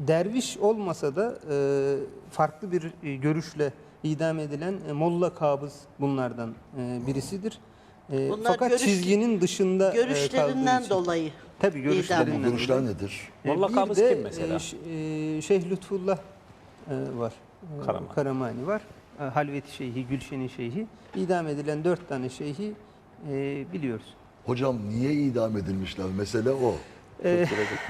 derviş olmasa da e, farklı bir e, görüşle idam edilen e, Molla Kabız bunlardan e, birisidir. E, Bunlar fakat görüş- çizginin dışında e, kaldığı Görüşlerinden için. dolayı. Tabii görüşlerinden. Bu görüşler nedir? E, Molla bir Kabız de, kim mesela? e, Ş- e, Şeyh Lütfullah e, var. E, Karamani. Karamani var. E, Halveti Şeyhi, Gülşen'in Şeyhi. İdam edilen dört tane şeyhi e, biliyoruz. Hocam niye idam edilmişler? Mesele o.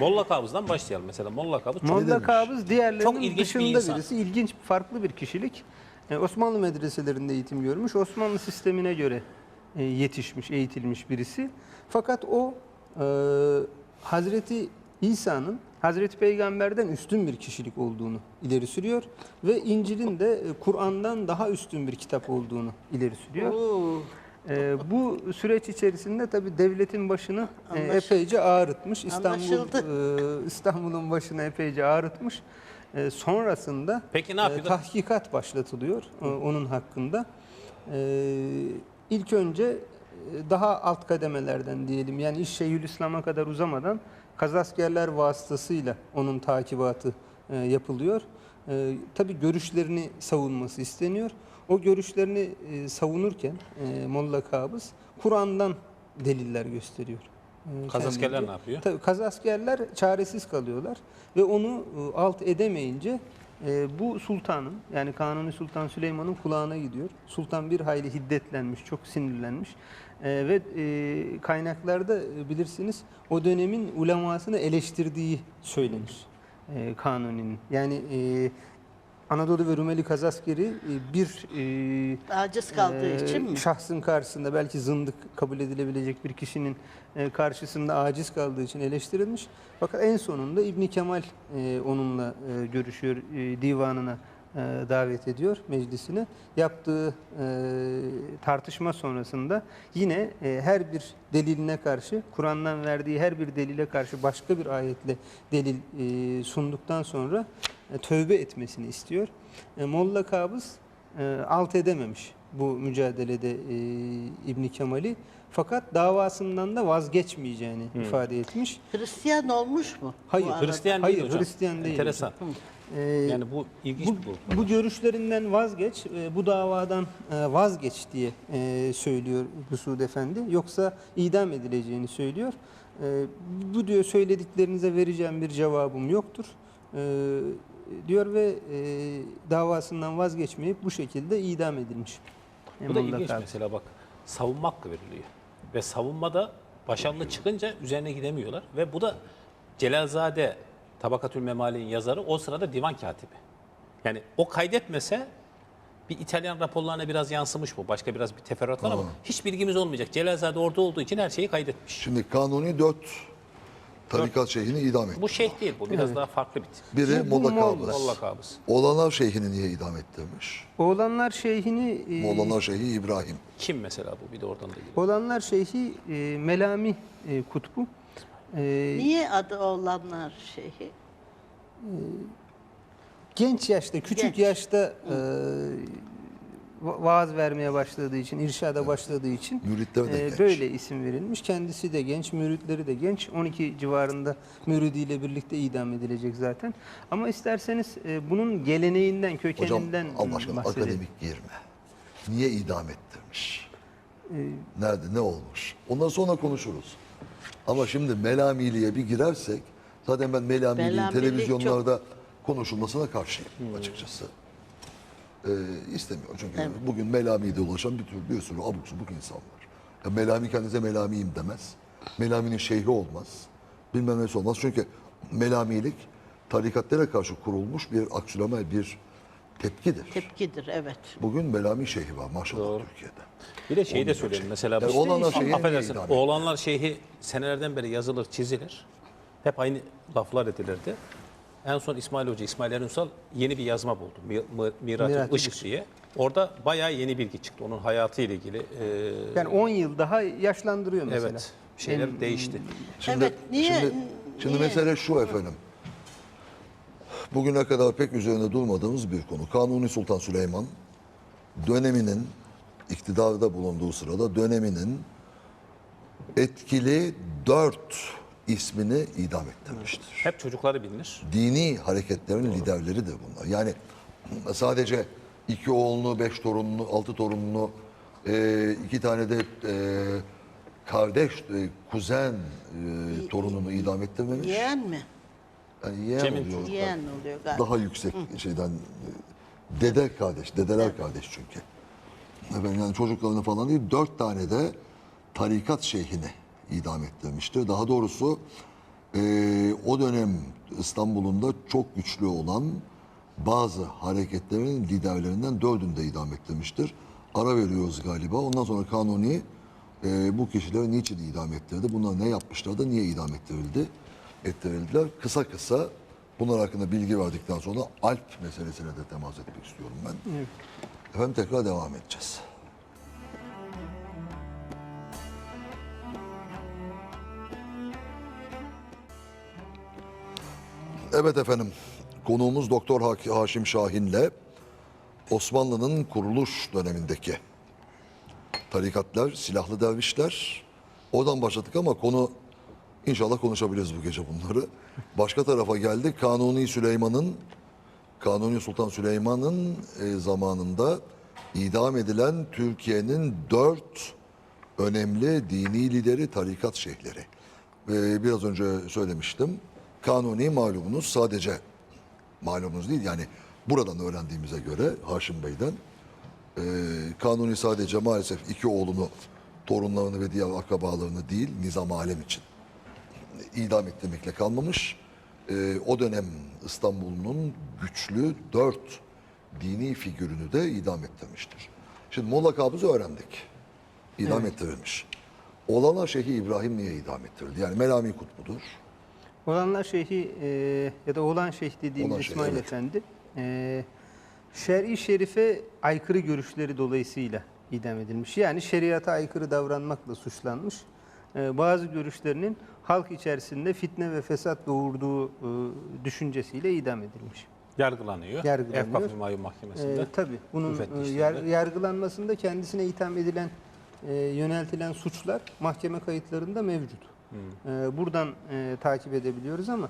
Molla Kabız'dan başlayalım mesela. Molla Kabız çok Molla? Kabız diğerlerinin Çok ilginç bir dışında insan. birisi. İlginç, farklı bir kişilik. E, Osmanlı medreselerinde eğitim görmüş. Osmanlı sistemine göre e, yetişmiş, eğitilmiş birisi. Fakat o e, Hazreti İsa'nın Hazreti Peygamber'den üstün bir kişilik olduğunu ileri sürüyor ve İncil'in de e, Kur'an'dan daha üstün bir kitap olduğunu ileri sürüyor. Oo, E, bu süreç içerisinde tabi devletin başını e, Anlaş- epeyce ağrıtmış. İstanbul e, İstanbul'un başını epeyce ağrıtmış. E, sonrasında Peki ne e, tahkikat başlatılıyor e, onun hakkında. E, ilk önce e, daha alt kademelerden diyelim yani iş Şeyhülislam'a kadar uzamadan kazaskerler vasıtasıyla onun takibatı e, yapılıyor. E, tabii görüşlerini savunması isteniyor. O görüşlerini e, savunurken e, Molla Kabız Kur'an'dan deliller gösteriyor. E, Kazaskerler ne yapıyor? Tabii kazaskerler çaresiz kalıyorlar ve onu e, alt edemeyince e, bu sultanın yani Kanuni Sultan Süleyman'ın kulağına gidiyor. Sultan bir hayli hiddetlenmiş, çok sinirlenmiş E, ve e, kaynaklarda e, bilirsiniz o dönemin ulemasını eleştirdiği söylenir e, Kanuni'nin. Yani e, Anadolu ve Rumeli Kazaskeri e, bir e, aciz kaldığı ee, için mi? Şahsın karşısında belki zındık kabul edilebilecek bir kişinin e, karşısında aciz kaldığı için eleştirilmiş. Fakat en sonunda İbn Kemal e, onunla e, görüşüyor, e, divanına e, davet ediyor meclisine. Yaptığı e, tartışma sonrasında yine e, her bir deliline karşı, Kur'an'dan verdiği her bir delile karşı başka bir ayetle delil e, sunduktan sonra e, tövbe etmesini istiyor. E, Molla Kabız e, alt edememiş bu mücadelede e, İbn Kemal'i. Fakat davasından da vazgeçmeyeceğini ifade etmiş. Hristiyan olmuş mu? Hayır, Bu arada? Hristiyan Hayır, değil hocam. Hristiyan değil Enteresan. E, Yani bu ilginç bu, bir grup. bu görüşlerinden vazgeç, e, bu davadan e, vazgeç diye e, söylüyor Hüsud Efendi. Yoksa idam edileceğini söylüyor. E, Bu diyor söylediklerinize vereceğim bir cevabım yoktur. E, diyor ve e, davasından vazgeçmeyip bu şekilde idam edilmiş. Bu da ilginç mesela bak. Savunma hakkı veriliyor. Ve savunmada başarılı çıkınca üzerine gidemiyorlar. Ve bu da Celalzade Tabakatül Memali'nin yazarı o sırada divan katibi. Yani o kaydetmese bir İtalyan raporlarına biraz yansımış bu. Başka biraz bir teferruat var ama hiç bilgimiz olmayacak. Celalzade orada olduğu için her şeyi kaydetmiş. Şimdi Kanuni dört tarikat şeyhini idam etti. Bu şeyh değil bu. Biraz daha farklı bir tip. Biri Bu- Molla Molla. Kabız. Molla Kabız. Oğlanlar Şeyhini niye idam ettirmiş? Oğlanlar Şeyhini e, Mollalar Şeyhi İbrahim. Kim mesela bu? Bir de oradan da geliyor. Oğlanlar Şeyhi e, Melami e, Kutbu. E, Niye adı olanlar şeyhi? genç yaşta, küçük Genç. yaşta e, va- vaaz vermeye başladığı için, irşada başladığı için Müritleri de e, genç. böyle isim verilmiş. Kendisi de genç, müritleri de genç. 12 civarında müridiyle birlikte idam edilecek zaten. Ama isterseniz e, bunun geleneğinden, Hocam kökeninden Allah aşkına bahsedelim. akademik girme. Niye idam ettirmiş? Nerede ne olmuş? Ondan sonra konuşuruz. Ama şimdi Melamili'ye bir girersek zaten ben Melamili'nin Melamili televizyonlarda konuşulmasına karşıyım açıkçası. Ee, istemiyorum çünkü bugün Melami'de ulaşan bir, tür, bir sürü abuk subuk insan var. Ya Melami kendinize Melami'yim demez. Melami'nin şeyhi olmaz. Bilmem nesi olmaz. Çünkü Melamilik tarikatlara karşı kurulmuş bir aksiyonel bir tepkidir. Tepkidir evet. Bugün Melami şeyhi var maşallah Türkiye'de. Bir de şeyi de söyleyelim. Mesela Yani bu oğlanlar şeyhi affedersin. Oğlanlar şeyhi senelerden beri yazılır, çizilir. Hep aynı laflar edilirdi. En son İsmail Hoca, İsmail Erunsal yeni bir yazma buldu. Mi- mi- Mirat-ı Işık diye. Orada bayağı yeni bilgi çıktı. Onun hayatı ile ilgili. Ee, Yani 10 yıl daha yaşlandırıyor mesela. evet. Şeyler En- değişti. Şimdi, Evet, niye- Şimdi, şimdi niye? mesele şu efendim. Bugüne kadar pek üzerinde durmadığımız bir konu. Kanuni Sultan Süleyman döneminin iktidarda bulunduğu sırada döneminin etkili dört ismini idam ettirmiştir. Hep çocukları bilinir. Dini hareketlerin liderleri de bunlar. Yani sadece iki oğlunu, beş torununu, altı torununu, e, iki tane de e, kardeş, e, kuzen e, torununu idam ettirmemiş. Yeğen mi? Yani yeğen Cem'in oluyor. Yeğen oluyor galiba. Daha yüksek şeyden e, dede kardeş, dedeler kardeş çünkü. Efendim yani çocuklarını falan değil, dört tane de tarikat şeyhini idam ettirmiştir. Daha doğrusu e, o dönem İstanbul'un da çok güçlü olan bazı hareketlerin liderlerinden dördünü de idam ettirmiştir. Ara veriyoruz galiba. Ondan sonra Kanuni e, bu kişileri niçin idam ettirdi? Bunlar ne yapmışlardı? Niye idam ettirildi? Ettirildiler. Kısa kısa bunlar hakkında bilgi verdikten sonra Alp meselesine de temas etmek istiyorum ben. Efendim tekrar devam edeceğiz. Evet efendim. Konuğumuz Doktor Haşim Şahin'le Osmanlı'nın kuruluş dönemindeki tarikatlar, silahlı dervişler. Oradan başladık ama konu inşallah konuşabiliriz bu gece bunları. Başka tarafa geldik. Kanuni Süleyman'ın Kanuni Sultan Süleyman'ın e, zamanında idam edilen Türkiye'nin dört önemli dini lideri tarikat şeyhleri. Biraz önce söylemiştim. Kanuni malumunuz sadece malumunuz değil yani buradan öğrendiğimize göre Haşim Bey'den e, Kanuni sadece maalesef iki oğlunu, torunlarını ve diğer akrabalarını değil nizam alem için idam ettirmekle kalmamış. Ee, o dönem İstanbul'un güçlü dört dini figürünü de idam ettirmiştir. Şimdi Molla Kabız'ı öğrendik. İdam ettirilmiş. Olana Şeyhi İbrahim niye idam ettirildi? Yani Melami Kutbu'dur. Olanlar Şeyhi e, ya da Oğlan Şeyh dediğimiz Oğlan Şeyh, İsmail evet. Efendi e, şer'i şerife aykırı görüşleri dolayısıyla idam edilmiş. Yani şeriata aykırı davranmakla suçlanmış. E, bazı görüşlerinin halk içerisinde fitne ve fesat doğurduğu e, düşüncesiyle idam edilmiş. Yargılanıyor. Yargılanıyor. Efkaf Hümayun Mahkemesi'nde. E, tabii bunun e, yar- yargılanmasında kendisine itham edilen, e, yöneltilen suçlar mahkeme kayıtlarında mevcut. E, buradan e, takip edebiliyoruz ama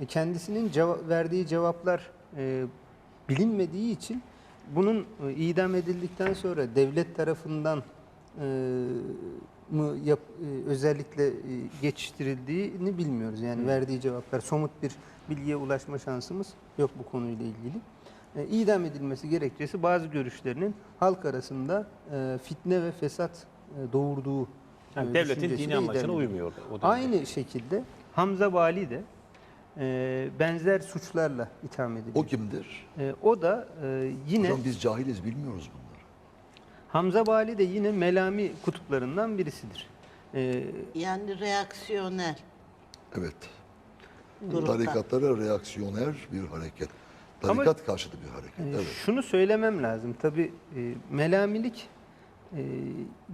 e, kendisinin ceva- verdiği cevaplar e, bilinmediği için bunun e, idam edildikten sonra devlet tarafından e, mı yap, e, özellikle e, geçiştirildiğini bilmiyoruz. Yani verdiği cevaplar somut bir bilgiye ulaşma şansımız yok bu konuyla ilgili. E, idam edilmesi gerekçesi bazı görüşlerinin halk arasında e, fitne ve fesat e, doğurduğu Yani e, devletin dini amacına idam edildi. uymuyor. o dönemde. Aynı şekilde Hamza Vali de e, benzer suçlarla itham edildi. O kimdir? E, o da e, yine Hocam biz cahiliz bilmiyoruz bunları. Hamza Vali de yine Melami kutuplarından birisidir. E, Yani reaksiyoner Evet. grupta. Tarikatlara reaksiyoner bir hareket. Ama- Tarikat karşıtı bir hareket. e, Evet. Şunu söylemem lazım. Tabi Melamilik e,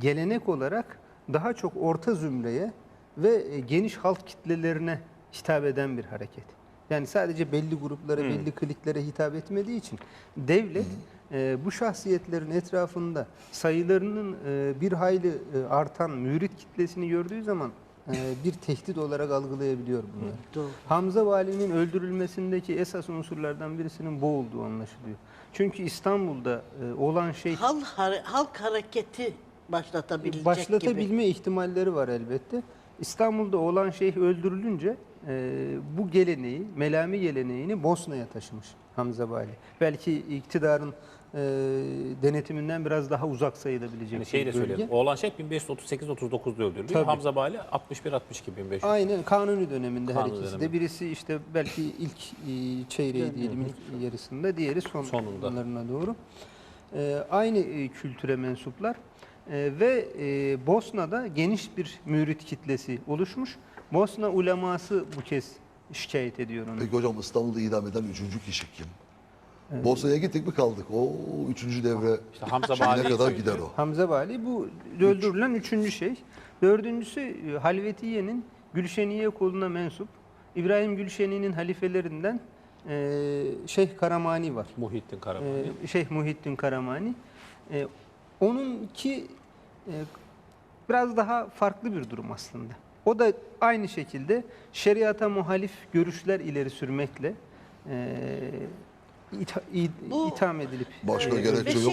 gelenek olarak daha çok orta zümreye ve e, geniş halk kitlelerine hitap eden bir hareket. Yani sadece belli gruplara, belli kliklere hitap etmediği için devlet e, bu şahsiyetlerin etrafında sayılarının e, bir hayli e, artan mürit kitlesini gördüğü zaman e, bir tehdit olarak algılayabiliyor bunları. Doğru. Hamza Vali'nin öldürülmesindeki esas unsurlardan birisinin bu olduğu anlaşılıyor. Çünkü İstanbul'da e, olan şey Halk, hare- halk hareketi başlatabilecek gibi. başlatabilme ihtimalleri var elbette. İstanbul'da olan şeyh öldürülünce e, bu geleneği, Melami geleneğini Bosna'ya taşımış Hamza Vali. Belki iktidarın e, denetiminden biraz daha uzak sayılabilecek Yani şey de bir bölge. söyleyelim. Oğlan şey 1538-39'da öldürülüyor. Tabii. Hamza Bali 61-62 1500. Aynen Kanuni döneminde her Kanuni ikisi de. dönemi. Birisi işte belki ilk e, çeyreği diyelim ilk yarısında, diğeri son Sonunda. sonlarına doğru. E, aynı e, kültüre mensuplar E, ve e, Bosna'da geniş bir mürit kitlesi oluşmuş. Bosna uleması bu kez şikayet ediyor onu. Peki hocam İstanbul'da idam eden üçüncü kişi kim? Bosna'ya gittik mi kaldık. O üçüncü devre İşte Hamza Bali kadar gider o. Hamza Vali bu öldürülen üçüncü şey. Dördüncüsü e, Halvetiye'nin Gülşeniye koluna mensup İbrahim Gülşeni'nin halifelerinden e, Şeyh Karamani var. Muhittin Karamani. Ee, Şeyh Muhittin Karamani. Ee, onunki e, biraz daha farklı bir durum aslında. O da aynı şekilde şeriata muhalif görüşler ileri sürmekle e, itha- i- Bu- itham edilip Başka e, gerekçe yok.